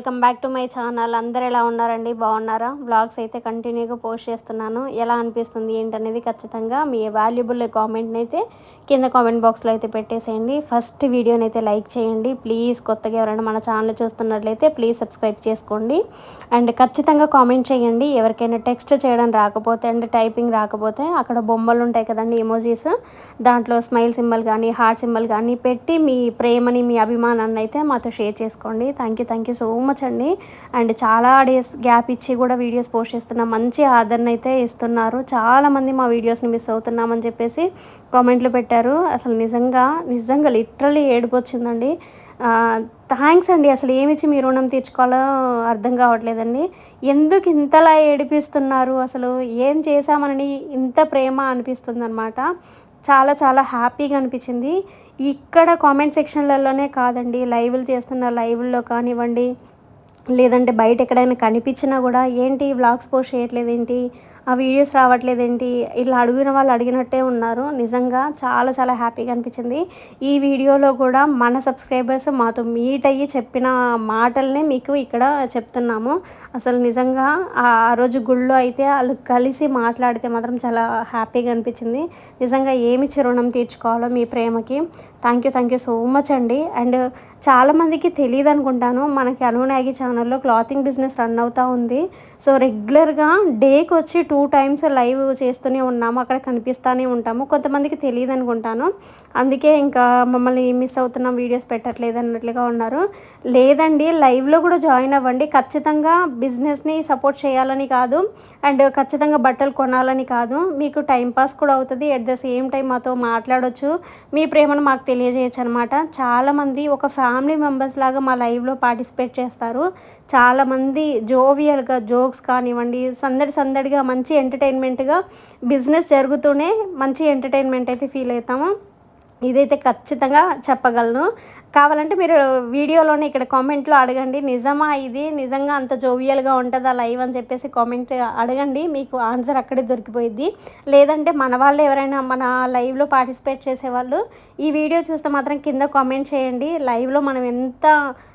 Welcome back to my channel. అందరు ఎలా ఉన్నారండి? బాగున్నారా? బ్లాగ్స్ అయితే కంటిన్యూగా పోస్ట్ చేస్తున్నాను. ఎలా అనిపిస్తుంది ఏంటనేది ఖచ్చితంగా మీ వాల్యుబుల్ కామెంట్ని అయితే కింద కామెంట్ బాక్స్లో అయితే పెట్టేసేయండి. ఫస్ట్ వీడియోని అయితే లైక్ చేయండి. ప్లీజ్ కొత్తగా ఎవరైనా మన ఛానల్ చూస్తున్నట్లయితే ప్లీజ్ సబ్స్క్రైబ్ చేసుకోండి. అండ్ ఖచ్చితంగా కామెంట్ చేయండి. ఎవరికైనా టెక్స్ట్ చేయడం రాకపోతే అండ్ టైపింగ్ రాకపోతే అక్కడ బొమ్మలు ఉంటాయి కదండి ఎమోజీస్ దాంట్లో స్మైల్ సింబల్ కానీ హార్ట్ సింబల్ కానీ పెట్టి మీ ప్రేమని మీ అభిమానాన్ని అయితే మాతో షేర్ చేసుకోండి. Thank you thank you so much అండి అండ్ చాలా డేస్ గ్యాప్ ఇచ్చి కూడా వీడియోస్ పోస్ట్ చేస్తున్నాం మంచి ఆదరణ అయితే ఇస్తున్నారు. చాలామంది మా వీడియోస్ని మిస్ అవుతున్నామని చెప్పేసి కామెంట్లు పెట్టారు. అసలు నిజంగా నిజంగా లిటరలీ ఏడుపు వచ్చిందండి. థ్యాంక్స్ అండి. అసలు ఏమిచ్చి మీ రుణం తీర్చుకోవాలో అర్థం కావట్లేదండి. ఎందుకు ఇంతలా ఏడిపిస్తున్నారు? అసలు ఏం చేశామని ఇంత ప్రేమ అనిపిస్తుంది అనమాట చాలా చాలా హ్యాపీగా అనిపించింది. ఇక్కడ కామెంట్ సెక్షన్లలోనే కాదండి. లైవ్లు చేస్తున్న లైవ్ల్లో కానివ్వండి. లేదంటే బయట ఎక్కడైనా కనిపించినా కూడా ఏంటి వ్లాగ్స్ పోస్ట్ చేయట్లేదు ఏంటి ఆ వీడియోస్ రావట్లేదేంటి? ఇట్లా అడిగిన వాళ్ళు అడిగినట్టే ఉన్నారు. నిజంగా చాలా చాలా హ్యాపీగా అనిపించింది. ఈ వీడియోలో కూడా మన సబ్స్క్రైబర్స్ మాతో మీట్ అయ్యి చెప్పిన మాటల్నే మీకు ఇక్కడ చెప్తున్నాము. అసలు నిజంగా ఆ రోజు గుళ్ళో అయితే వాళ్ళు కలిసి మాట్లాడితే మాత్రం చాలా హ్యాపీగా అనిపించింది. నిజంగా ఏమి చిరుణం తీర్చుకోవాలో మీ ప్రేమకి. Thank you thank you so much అండి. అండ్ చాలామందికి తెలియదు అనుకుంటాను మనకి అనునాగి ఛానల్లో క్లాతింగ్ బిజినెస్ రన్ అవుతూ ఉంది. సో రెగ్యులర్గా డేకి వచ్చి టూ టైమ్స్ లైవ్ చేస్తూనే ఉన్నాము. అక్కడ కనిపిస్తూనే ఉంటాము. కొంతమందికి తెలియదు అనుకుంటాను. అందుకే ఇంకా మమ్మల్ని మిస్ అవుతున్నాం వీడియోస్ పెట్టట్లేదు అన్నట్లుగా ఉన్నారు. లేదండి లైవ్లో కూడా జాయిన్ అవ్వండి. ఖచ్చితంగా బిజినెస్ని సపోర్ట్ చేయాలని కాదు. అండ్ ఖచ్చితంగా బట్టలు కొనాలని కాదు. మీకు టైంపాస్ కూడా అవుతుంది. ఎట్ ద సేమ్ టైం మాతో మాట్లాడవచ్చు మీ ప్రేమను మాకు తెలియజేయచ్చు అనమాట చాలామంది ఒక ఫ్యామిలీ మెంబర్స్ లాగా మా లైవ్లో పార్టిసిపేట్ చేస్తారు. చాలామంది జోవియల్గా జోక్స్ కానివ్వండి సందడి సందడిగా మంచి ఎంటర్టైన్మెంట్గా బిజినెస్ జరుగుతూనే మంచి ఎంటర్టైన్మెంట్ అయితే ఫీల్ అవుతాము. ఇదైతే ఖచ్చితంగా చెప్పగలను. కావాలంటే మీరు వీడియోలోనే ఇక్కడ కామెంట్లో అడగండి. నిజమా ఇది? నిజంగా అంత జోవియల్గా ఉంటుందా లైవ్ అని చెప్పేసి కామెంట్ అడగండి. మీకు ఆన్సర్ అక్కడే దొరికిపోయింది లేదంటే మన వాళ్ళు ఎవరైనా మన లైవ్లో పార్టిసిపేట్ చేసేవాళ్ళు ఈ వీడియో చూస్తే మాత్రం కింద కామెంట్ చేయండి. లైవ్లో మనం ఎంత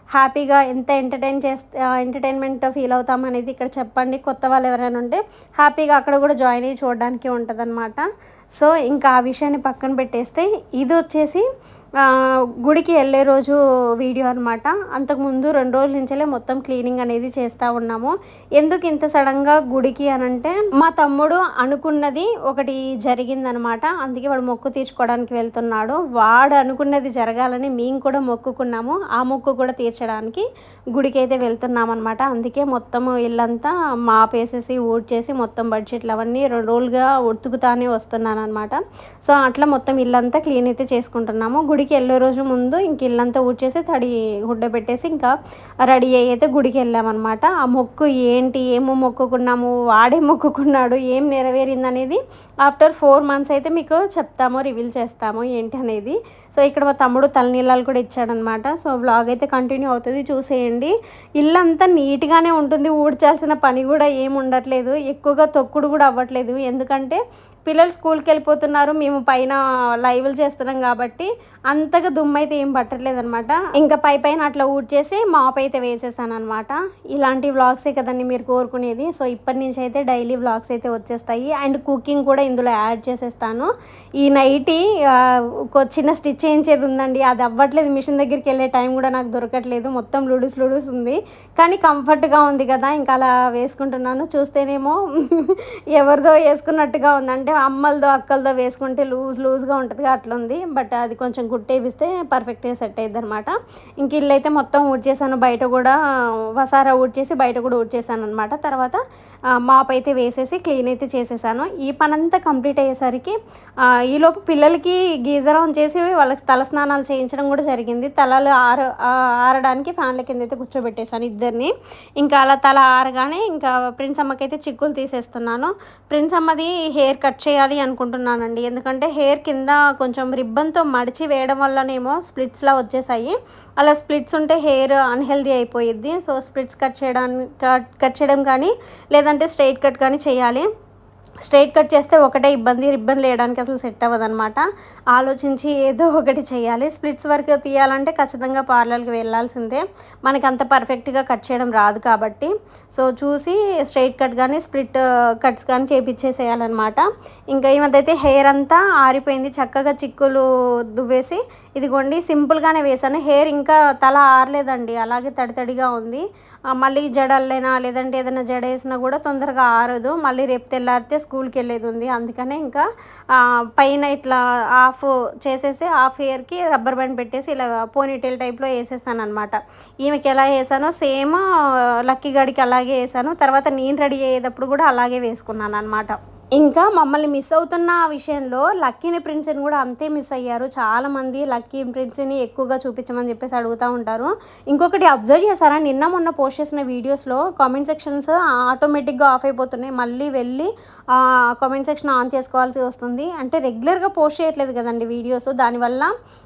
హ్యాపీగా ఎంత ఎంటర్టైన్ చేస్తే ఎంటర్టైన్మెంట్ ఫీల్ అవుతాం అనేది ఇక్కడ చెప్పండి. కొత్త వాళ్ళు ఎవరైనా ఉంటే హ్యాపీగా అక్కడ కూడా జాయిన్ అయ్యి చూడడానికి ఉంటుందన్నమాట. సో ఇంకా ఆ విషయాన్ని పక్కన పెట్టేస్తే ఇది వచ్చేసి గుడికి వెళ్ళే రోజు వీడియో అనమాట అంతకుముందు రెండు రోజుల నుంచే మొత్తం క్లీనింగ్ అనేది చేస్తూ ఉన్నాము. ఎందుకు ఇంత సడన్గా గుడికి అనంటే మా తమ్ముడు అనుకున్నది ఒకటి జరిగిందనమాట అందుకే వాడు మొక్కు తీర్చుకోవడానికి వెళ్తున్నాడు. వాడు అనుకున్నది జరగాలని మేము కూడా మొక్కుకున్నాము. ఆ మొక్కు కూడా తీర్చడానికి గుడికి అయితే వెళ్తున్నాం అనమాట అందుకే మొత్తం ఇల్లంతా మాపేసేసి ఊడ్చేసి మొత్తం బడ్జెట్లు అవన్నీ రెండు రోజులుగా ఉతుకుతానే వస్తున్నాను అనమాట సో అట్లా మొత్తం ఇల్లంతా క్లీన్ అయితే చేసుకుంటున్నాము. గుడి గుడికి వెళ్ళే రోజు ముందు ఇంక ఇల్లంతా ఊడ్చేసి తడి గుడ్డ పెట్టేసి ఇంకా రెడీ అయ్యి అయితే గుడికి వెళ్ళామన్నమాట. ఆ మొక్కు ఏంటి? ఏమో మొక్కుకున్నాము? వాడే మొక్కుకున్నాడు? ఏం నెరవేరింది అనేది ఆఫ్టర్ ఫోర్ మంత్స్ అయితే మీకు చెప్తాము రివీల్ చేస్తాము ఏంటి అనేది సో ఇక్కడ మా తమ్ముడు తలనీళ్ళాలు కూడా ఇచ్చాడనమాట సో వ్లాగ్ అయితే కంటిన్యూ అవుతుంది చూసేయండి. ఇల్లంతా నీట్గానే ఉంటుంది ఊడ్చాల్సిన పని కూడా ఏం ఉండట్లేదు. ఎక్కువగా తొక్కుడు కూడా అవ్వట్లేదు. ఎందుకంటే పిల్లలు స్కూల్కి వెళ్ళిపోతున్నారు మేము పైన లైవ్లు చేస్తున్నాం కాబట్టి అంతగా దుమ్ము అయితే ఏం పట్టట్లేదు అనమాట ఇంకా పై పైన అట్లా ఊడ్చేసి మాప్ అయితే వేసేసాను అనమాట ఇలాంటి వ్లాగ్సే కదండి మీరు కోరుకునేది. సో ఇప్పటి నుంచి అయితే డైలీ వ్లాగ్స్ అయితే వచ్చేస్తాయి. అండ్ కుకింగ్ కూడా ఇందులో యాడ్ చేసేస్తాను. ఈ నైటీ చిన్న స్టిచ్ చేయించేది ఉందండి. అది అవ్వట్లేదు. మిషన్ దగ్గరికి వెళ్ళే టైం కూడా నాకు దొరకట్లేదు. మొత్తం లుడుస్ లుడుస్ ఉంది. కానీ కంఫర్ట్గా ఉంది కదా. ఇంకా అలా వేసుకుంటున్నాను. చూస్తేనేమో ఎవరిదో వేసుకున్నట్టుగా ఉందంటే అమ్మలదో అక్కలదో వేసుకుంటే లూజ్ లూజ్గా ఉంటుంది అట్లా ఉంది బట్ అది కొంచెం గుట్టేపిస్తే పర్ఫెక్ట్గా సెట్ అయ్యిద్ది అనమాట ఇంక ఇల్లు అయితే మొత్తం ఊడ్చేసాను బయట కూడా వసారా ఊడ్చేసి బయట కూడా ఊడ్చేసాను అనమాట తర్వాత మాప్ అయితే వేసేసి క్లీన్ అయితే చేసేసాను. ఈ పనంతా కంప్లీట్ అయ్యేసరికి ఈలోపు పిల్లలకి గీజర్ ఆన్ చేసి వాళ్ళకి తల స్నానాలు చేయించడం కూడా జరిగింది. తలలు ఆర ఆరడానికి ఫ్యాన్ల కింద అయితే కూర్చోబెట్టేశాను ఇద్దరిని. ఇంకా అలా తల ఆరగానే ఇంకా ప్రిన్స్ అమ్మకైతే చిక్కులు తీసేస్తున్నాను. ప్రిన్స్ అమ్మది హెయిర్ కట్ చేయాలి అనుకుంటున్నానండి. ఎందుకంటే హెయిర్ కింద కొంచెం రిబ్బన్తో మడిచి వేయడం చేయడం వల్లనేమో స్ప్లిట్స్లా వచ్చేసాయి. అలా స్ప్లిట్స్ ఉంటే హెయిర్ అన్హెల్దీ అయిపోయిద్ది. సో స్ప్లిట్స్ కట్ చేయడానికి కట్ చేయడం కానీ లేదంటే స్ట్రైట్ కట్ కానీ చేయాలి. స్ట్రైట్ కట్ చేస్తే ఒకటే ఇబ్బంది రిబ్బన్ లేయడానికి అసలు సెట్ అవ్వదనమాట ఆలోచించి ఏదో ఒకటి చేయాలి. స్ప్లిట్స్ వరకు తీయాలంటే ఖచ్చితంగా పార్లర్కి వెళ్ళాల్సిందే. మనకి అంత పర్ఫెక్ట్గా కట్ చేయడం రాదు కాబట్టి. సో చూసి స్ట్రైట్ కట్ కానీ స్ప్లిట్ కట్స్ కానీ చేపించేసేయాలన్నమాట ఇంకా ఈ హెయిర్ అంతా ఆరిపోయింది. చక్కగా చిక్కులు దువ్వేసి ఇదిగోండి సింపుల్గానే వేసాను హెయిర్ ఇంకా తల ఆరలేదండి. అలాగే తడి తడిగా ఉంది మళ్ళీ జడల్లైనా లేదంటే ఏదైనా జడ వేసినా కూడా తొందరగా ఆరదు. మళ్ళీ రేపు తెల్లారితే స్కూల్కి వెళ్ళేది ఉంది. అందుకనే ఇంకా పైన ఇట్లా ఆఫ్ చేసేసి హాఫ్ ఇయర్కి రబ్బర్ బ్యాండ్ పెట్టేసి ఇలా పోనీటైల్ టైప్లో వేసేస్తాను అనమాట ఈమెకి ఎలా వేసానో సేమ్ లక్కీ గడికి అలాగే వేసాను. తర్వాత నేను రెడీ అయ్యేటప్పుడు కూడా అలాగే వేసుకున్నాను అనమాట ఇంకా మమ్మల్ని మిస్ అవుతున్న విషయంలో లక్కీని ప్రిన్స్ని కూడా అంతే మిస్ అయ్యారు. చాలామంది లక్కీ ప్రిన్స్ని ఎక్కువగా చూపించమని చెప్పేసి అడుగుతూ ఉంటారు. ఇంకొకటి అబ్జర్వ్ చేశారా? నిన్న మొన్న పోస్ట్ చేసిన వీడియోస్లో కామెంట్ సెక్షన్స్ ఆటోమేటిక్గా ఆఫ్ అయిపోతున్నాయి. మళ్ళీ వెళ్ళి కామెంట్ సెక్షన్ ఆన్ చేసుకోవాల్సి వస్తుంది. అంటే రెగ్యులర్గా పోస్ట్ చేయట్లేదు కదండి వీడియోస్ దానివల్ల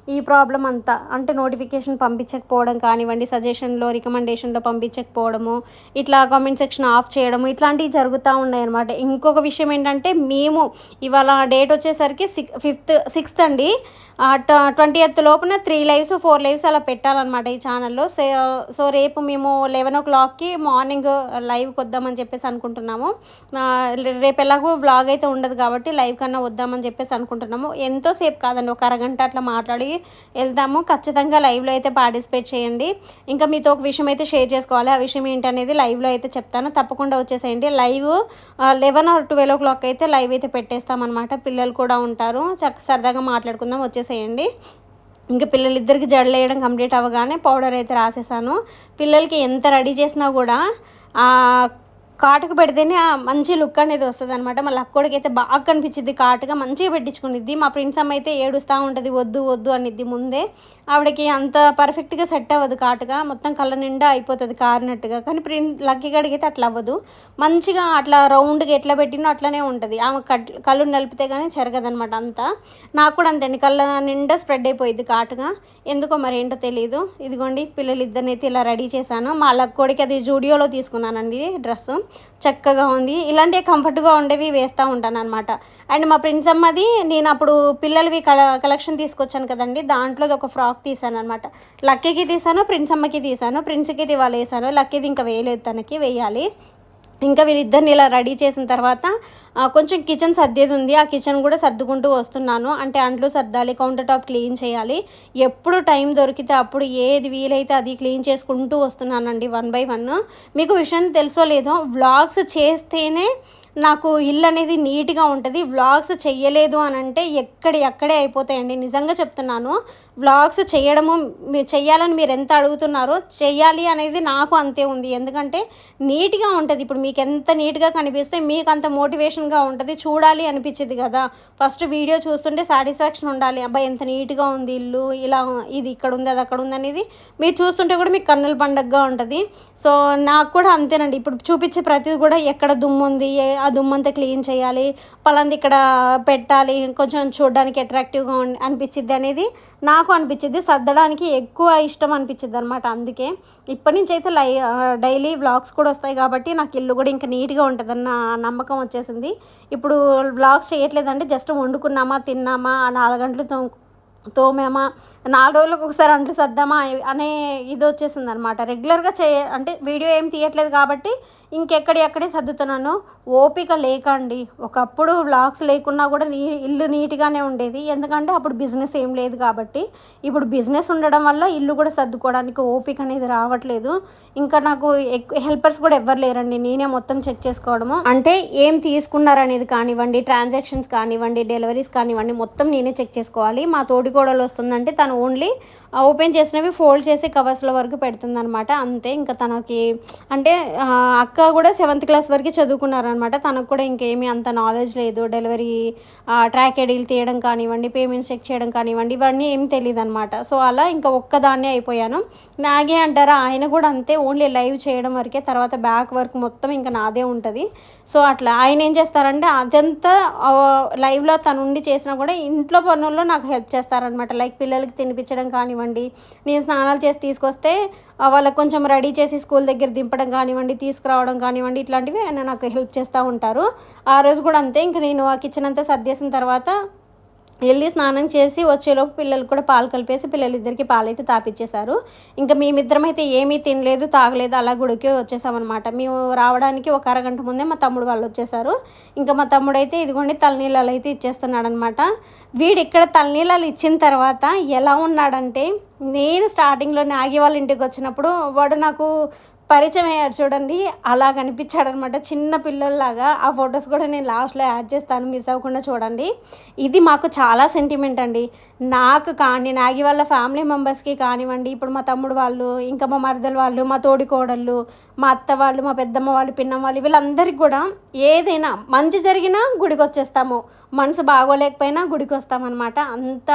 ఈ ప్రాబ్లం అంతా అంటే నోటిఫికేషన్ పంపించకపోవడం కానివ్వండి సజెషన్లో రికమెండేషన్లో పంపించకపోవడము ఇట్లా కామెంట్ సెక్షన్ ఆఫ్ చేయడము ఇట్లాంటివి జరుగుతూ ఉన్నాయి అనమాట ఇంకొక విషయం ఏంటంటే ఏంటంటే మేము ఇవాళ డేట్ వచ్చేసరికి సిక్ ఫిఫ్త్ సిక్స్త్ అండి. ట్వంటీ ఎయిత్ లోపున త్రీ లైవ్స్ ఫోర్ లైవ్స్ అలా పెట్టాలన్నమాట ఈ ఛానల్లో. సో సో రేపు మేము లెవెన్ ఓ క్లాక్కి మార్నింగ్ లైవ్కి వద్దామని చెప్పేసి అనుకుంటున్నాము. రేపు ఎలాగో బ్లాగ్ అయితే ఉండదు కాబట్టి లైవ్ కన్నా వద్దామని చెప్పేసి అనుకుంటున్నాము. ఎంతోసేపు కాదండి ఒక అరగంట అట్లా మాట్లాడి వెళ్దాము. ఖచ్చితంగా లైవ్లో అయితే పార్టిసిపేట్ చేయండి. ఇంకా మీతో ఒక విషయం అయితే షేర్ చేసుకోవాలి. ఆ విషయం ఏంటనేది లైవ్లో అయితే చెప్తాను. తప్పకుండా వచ్చేసేయండి. Live eleven or twelve o'clock అయితే లైవ్ అయితే పెట్టేస్తామన్నమాట. పిల్లలు కూడా ఉంటారు. చక్క సరదాగా మాట్లాడుకుందాం. వచ్చేసి చేసేయండి. ఇంకా పిల్లలిద్దరికి జడలు వేయడం కంప్లీట్ అవ్వగానే పౌడర్ అయితే రాసేసాను. పిల్లలకి ఎంత రెడీ చేసినా కూడా కాటుకు పెడితేనే మంచి లుక్ అనేది వస్తుంది అనమాట మళ్ళీ అక్కోడికి అయితే బాగా కనిపించింది కాటుగా మంచిగా పెట్టించుకునిద్ది. మా ఫ్రెండ్స్ అమ్మ అయితే ఏడుస్తూ ఉంటుంది వద్దు వద్దు అనిద్ది ముందే. ఆవిడకి అంత పర్ఫెక్ట్గా సెట్ అవ్వదు కాటుగా మొత్తం కళ్ళ నిండా అయిపోతుంది కారినట్టుగా. కానీ ప్రింట్ లక్కీ గడిగితే అట్లా అవ్వదు. మంచిగా అట్లా రౌండ్గా ఎట్లా పెట్టినో అట్లనే ఉంటుంది. ఆమె కళ్ళు నలిపితే కానీ చెరగదనమాట అంతా. నాకు కూడా అంతే కళ్ళ నిండా స్ప్రెడ్ అయిపోయింది కాటుగా ఎందుకో మరి ఏంటో తెలియదు ఇదిగోండి పిల్లలు ఇద్దరినైతే ఇలా రెడీ చేశాను. మా లక్కోడికి అది జూడియోలో తీసుకున్నానండి డ్రెస్సు. చక్కగా ఉంది. ఇలాంటివి కంఫర్ట్గా ఉండేవి వేస్తూ ఉంటాను అనమాట అండ్ మా ఫ్రెండ్స్ అమ్మది నేను అప్పుడు పిల్లలవి కల కలెక్షన్ తీసుకొచ్చాను కదండి. దాంట్లో ఒక ఫ్రాక్ తీసాను అనమాట లక్కీకి తీసాను ప్రిన్స్ అమ్మకి తీసాను ప్రిన్స్కి వాళ్ళు వేసాను. లక్కీది ఇంకా వేయలేదు తనకి వేయాలి. ఇంకా వీళ్ళిద్దరిని ఇలా రెడీ చేసిన తర్వాత కొంచెం కిచెన్ సర్దేది ఉంది. ఆ కిచెన్ కూడా సర్దుకుంటూ వస్తున్నాను. అంటే అంట్లు సర్దాలి కౌంటర్ టాప్ క్లీన్ చేయాలి. ఎప్పుడు టైం దొరికితే అప్పుడు ఏది వీలైతే అది క్లీన్ చేసుకుంటూ వస్తున్నానండి వన్ బై వన్. మీకు విషయం తెలుసో లేదో వ్లాగ్స్ చేస్తేనే నాకు ఇల్లు అనేది నీట్గా ఉంటుంది. వ్లాగ్స్ చెయ్యలేదు అని అంటే ఎక్కడి ఎక్కడే అయిపోతాయండి. నిజంగా చెప్తున్నాను. వ్లాగ్స్ చేయడము చేయాలని మీరు ఎంత అడుగుతున్నారో చేయాలి అనేది నాకు అంతే ఉంది. ఎందుకంటే నీట్గా ఉంటుంది. ఇప్పుడు మీకు ఎంత నీట్గా కనిపిస్తే మీకు అంత మోటివేషన్గా ఉంటుంది. చూడాలి అనిపించింది కదా. ఫస్ట్ వీడియో చూస్తుంటే సాటిస్ఫాక్షన్ ఉండాలి. అబ్బాయి ఎంత నీట్గా ఉంది ఇల్లు ఇలా ఇది ఇక్కడ ఉంది అది అక్కడ ఉంది అనేది మీరు చూస్తుంటే కూడా మీకు కన్నుల పండగగా ఉంటుంది. సో నాకు కూడా అంతేనండి. ఇప్పుడు చూపించే ప్రతిది కూడా ఎక్కడ దుమ్ము ఉంది ఆ దుమ్ము అంతా క్లీన్ చేయాలి పలాంది ఇక్కడ పెట్టాలి కొంచెం చూడడానికి అట్రాక్టివ్గా అనిపించింది అనేది నాకు నాకు అనిపించింది సర్దడానికి ఎక్కువ ఇష్టం అనిపించింది అనమాట అందుకే ఇప్పటి నుంచి అయితే లై డైలీ వ్లాగ్స్ కూడా వస్తాయి కాబట్టి నాకు ఇల్లు కూడా ఇంకా నీట్గా ఉంటుందన్న నమ్మకం వచ్చేసింది. ఇప్పుడు వ్లాగ్స్ చేయట్లేదంటే జస్ట్ వండుకున్నామా తిన్నామా నాలుగు గంటలు తో తోమేమా నాలుగు రోజులకు ఒకసారి అంట్లు సర్దామా అనే ఇది వచ్చేసింది అనమాట రెగ్యులర్గా చే అంటే వీడియో ఏం తీయట్లేదు కాబట్టి ఇంకెక్కడెక్కడే సర్దుతున్నాను. ఓపిక లేకండి. ఒకప్పుడు వ్లాగ్స్ లేకున్నా కూడా నీ ఇల్లు నీట్గానే ఉండేది. ఎందుకంటే అప్పుడు బిజినెస్ ఏం లేదు కాబట్టి. ఇప్పుడు బిజినెస్ ఉండడం వల్ల ఇల్లు కూడా సర్దుకోవడానికి ఓపిక అనేది రావట్లేదు. ఇంకా నాకు హెల్పర్స్ కూడా ఎవ్వరు లేరండి. నేనే మొత్తం చెక్ చేసుకోవడము. అంటే ఏం తీసుకున్నారనేది కానివ్వండి ట్రాన్సాక్షన్స్ కానివ్వండి డెలివరీస్ కానివ్వండి మొత్తం నేనే చెక్ చేసుకోవాలి. మా తోటికోడలు వస్తుందంటే తను ఓన్లీ ఓపెన్ చేసినవి ఫోల్డ్ చేసి కవర్స్ల వరకు పెడుతుందనమాట అంతే ఇంకా తనకి అంటే అక్క కూడా సెవెంత్ క్లాస్ వరకు చదువుకున్నారనమాట తనకు కూడా ఇంకేమీ అంత నాలెడ్జ్ లేదు. డెలివరీ ట్రాక్ ఎడీలు తీయడం కానివ్వండి పేమెంట్స్ చెక్ చేయడం కానివ్వండి ఇవన్నీ ఏం తెలియదు అనమాట సో అలా ఇంకా ఒక్కదాన్నే అయిపోయాను. నాగే అంటారా ఆయన కూడా అంతే ఓన్లీ లైవ్ చేయడం వరకే తర్వాత బ్యాక్ వర్క్ మొత్తం ఇంకా నాదే ఉంటుంది. సో అట్లా ఆయన ఏం చేస్తారంటే అదంతా లైవ్లో తను ఉండి చేసినా కూడా ఇంట్లో పనుల్లో నాకు హెల్ప్ చేస్తారనమాట లైక్ పిల్లలకి తినిపించడం కానివ్వండి కానివ్వండి నేను స్నానాలు చేసి తీసుకొస్తే వాళ్ళకి కొంచెం రెడీ చేసి స్కూల్ దగ్గర దింపడం కానివ్వండి తీసుకురావడం కానివ్వండి ఇట్లాంటివి ఆయన నాకు హెల్ప్ చేస్తూ ఉంటారు. ఆ రోజు కూడా అంతే ఇంక నేను ఆ కిచెన్ అంతా సర్దేసిన తర్వాత వెళ్ళి స్నానం చేసి వచ్చేలోపు పిల్లలు కూడా పాలు కలిపేసి పిల్లలిద్దరికి పాలైతే తాపిచ్చేశారు. ఇంకా మేమిద్దరం అయితే ఏమీ తినలేదు తాగలేదు అలా గుడికి వచ్చేసామన్నమాట. మేము రావడానికి ఒక అరగంట ముందే మా తమ్ముడు వాళ్ళు వచ్చేసారు ఇంకా మా తమ్ముడు అయితే ఇదిగోండి తలనీళ్ళలు అయితే ఇచ్చేస్తున్నాడు అనమాట వీడు ఇక్కడ తలనీళ్ళలు ఇచ్చిన తర్వాత ఎలా ఉన్నాడంటే నేను స్టార్టింగ్లో నాగి వాళ్ళ ఇంటికి వచ్చినప్పుడు వాడు నాకు పరిచయం అయ్యాడు చూడండి. అలా కనిపించాడనమాట. చిన్న పిల్లల్లాగా. ఆ ఫొటోస్ కూడా నేను లాస్ట్లో యాడ్ చేస్తాను. మిస్ అవ్వకుండా చూడండి. ఇది మాకు చాలా సెంటిమెంట్ అండి. నాకు కానీ నాగి వాళ్ళ ఫ్యామిలీ మెంబర్స్కి కానివ్వండి. ఇప్పుడు మా తమ్ముడు వాళ్ళు ఇంకా మా మరదలు వాళ్ళు మా తోడి కోడళ్ళు మా అత్త వాళ్ళు మా పెద్దమ్మ వాళ్ళు పిన్నమ్మ వాళ్ళు వీళ్ళందరికీ కూడా ఏదైనా మంచి జరిగినా గుడికి వచ్చేస్తాము. మనసు బాగోలేకపోయినా గుడికి వస్తామన్నమాట. అంత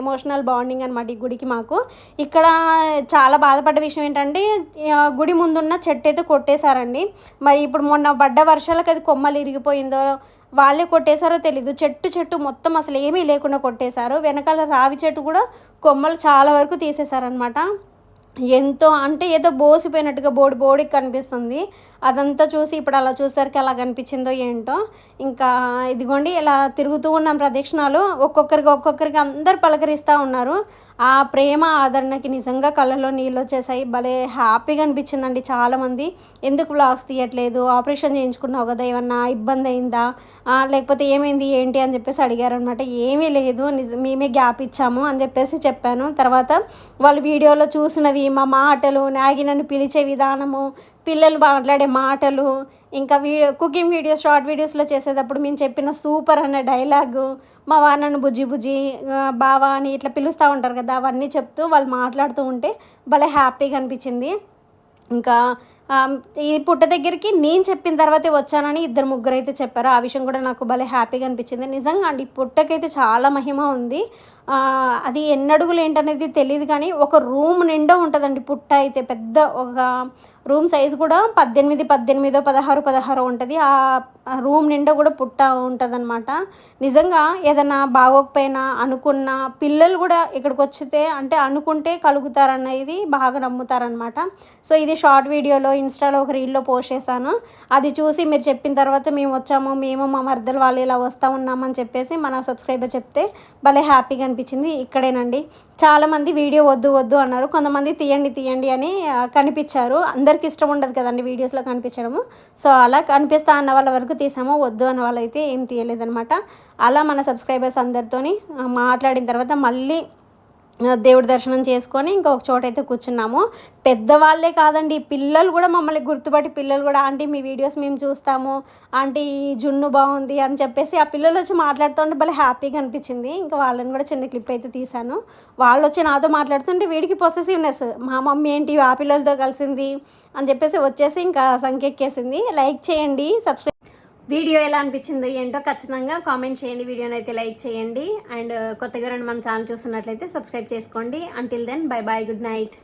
ఎమోషనల్ బాండింగ్ అనమాట ఈ గుడికి మాకు. ఇక్కడ చాలా బాధపడ్డ విషయం ఏంటంటే గుడి ముందున్న చెట్టు అయితే కొట్టేశారండి. మరి ఇప్పుడు మొన్న పడ్డ వర్షాలకు అది కొమ్మలు ఇరిగిపోయిందో వాళ్ళే కొట్టేశారో తెలీదు. చెట్టు చెట్టు మొత్తం అసలు ఏమీ లేకుండా కొట్టేశారు. వెనకాల రావి చెట్టు కూడా కొమ్మలు చాలా వరకు తీసేశారనమాట ఎంతో అంటే ఏదో బోసిపోయినట్టుగా బోడి బోడికి కనిపిస్తుంది. అదంతా చూసి ఇప్పుడు అలా చూసరికి అలా కనిపించిందో ఏంటో. ఇంకా ఇదిగోండి ఇలా తిరుగుతూ ఉన్నాం ప్రదక్షిణాలు ఒక్కొక్కరికి ఒక్కొక్కరికి అందరు పలకరిస్తూ ఉన్నారు. ఆ ప్రేమ ఆదరణకి నిజంగా కళ్ళలో నీళ్ళు వచ్చేసాయి. భలే హ్యాపీగా అనిపించిందండి చాలామంది. ఎందుకు వ్లాగ్స్ తీయట్లేదు? ఆపరేషన్ చేయించుకున్నావు కదా ఏమన్నా ఇబ్బంది అయిందా? లేకపోతే ఏమైంది ఏంటి అని చెప్పేసి అడిగారనమాట ఏమీ లేదు నిజ మేమే గ్యాప్ ఇచ్చాము అని చెప్పేసి చెప్పాను. తర్వాత వాళ్ళు వీడియోలో చూసినవి మా మాటలు నాగి నన్ను పిలిచే విధానము పిల్లలు మాట్లాడే మాటలు ఇంకా వీడియో కుకింగ్ వీడియోస్ షార్ట్ వీడియోస్లో చేసేటప్పుడు మేము చెప్పిన సూపర్ అనే డైలాగు మా వానను బుజ్జి బుజ్జి బావా అని ఇట్లా పిలుస్తూ ఉంటారు కదా అవన్నీ చెప్తూ వాళ్ళు మాట్లాడుతూ ఉంటే భలే హ్యాపీగా అనిపించింది. ఇంకా ఈ పుట్ట దగ్గరికి నేను చెప్పిన తర్వాతే వచ్చానని ఇద్దరు ముగ్గురు అయితే చెప్పారు. ఆ విషయం కూడా నాకు భలే హ్యాపీగా అనిపించింది. నిజంగా అండి ఈ పుట్టకైతే చాలా మహిమ ఉంది. అది ఎన్నడుగులు ఏంటనేది తెలియదు కానీ ఒక రూమ్ నిండా ఉంటుందండి పుట్ట అయితే పెద్ద ఒక రూమ్ సైజు కూడా పద్దెనిమిది పద్దెనిమిదో పదహారు పదహారు ఉంటుంది. ఆ రూమ్ నిండా కూడా పుట్ట ఉంటుందన్నమాట. నిజంగా ఏదైనా బాగోకపోయినా అనుకున్న పిల్లలు కూడా ఇక్కడికి వచ్చితే అంటే అనుకుంటే కలుగుతారనేది బాగా నమ్ముతారనమాట సో ఇది షార్ట్ వీడియోలో ఇన్స్టాలో ఒక రీల్లో పోస్ట్ చేశాను. అది చూసి మీరు చెప్పిన తర్వాత మేము వచ్చాము మేము మా మర్దలు వాళ్ళు ఇలా వస్తూ ఉన్నామని చెప్పేసి మన సబ్స్క్రైబర్ చెప్తే భలే హ్యాపీగా అనిపించింది. ఇక్కడేనండి. చాలామంది వీడియో వద్దు వద్దు అన్నారు. కొంతమంది తీయండి తీయండి అని కనిపించారు. అందరు అందరికీ ఇష్టం ఉండదు కదండి వీడియోస్లో కనిపించడము. సో అలా కనిపిస్తా అన్న వాళ్ళ వరకు తీసాము వద్దు అన్న వాళ్ళైతే ఏం తీయలేదనమాట అలా మన సబ్స్క్రైబర్స్ అందరితోని మాట్లాడిన తర్వాత మళ్ళీ దేవుడి దర్శనం చేసుకొని ఇంకొక చోట అయితే కూర్చున్నాము. పెద్దవాళ్ళే కాదండి పిల్లలు కూడా మమ్మల్ని గుర్తుపట్టి పిల్లలు కూడా ఆంటీ మీ వీడియోస్ మేము చూస్తాము ఆంటీ జున్ను బాగుంది అని చెప్పేసి ఆ పిల్లలు వచ్చి మాట్లాడుతుంటే భలే హ్యాపీగా అనిపించింది. ఇంకా వాళ్ళని కూడా చిన్న క్లిప్ అయితే తీశాను. వాళ్ళు వచ్చి నాతో మాట్లాడుతుంటే వీడికి పొసెసివ్నెస్ మా మమ్మీ ఏంటి ఆ పిల్లలతో కలిసింది అని చెప్పేసి వచ్చేసి ఇంకా సంకెక్కేసింది లైక్ చేయండి సబ్స్క్రైబ్ వీడియో ఎలా అనిపించిందో ఏంటో ఖచ్చితంగా కామెంట్ చేయండి వీడియోని అయితే లైక్ చేయండి. అండ్ కొత్తగా రెండు మన ఛానల్ చూస్తున్నట్లయితే సబ్స్క్రైబ్ చేసుకోండి. Until then bye bye good night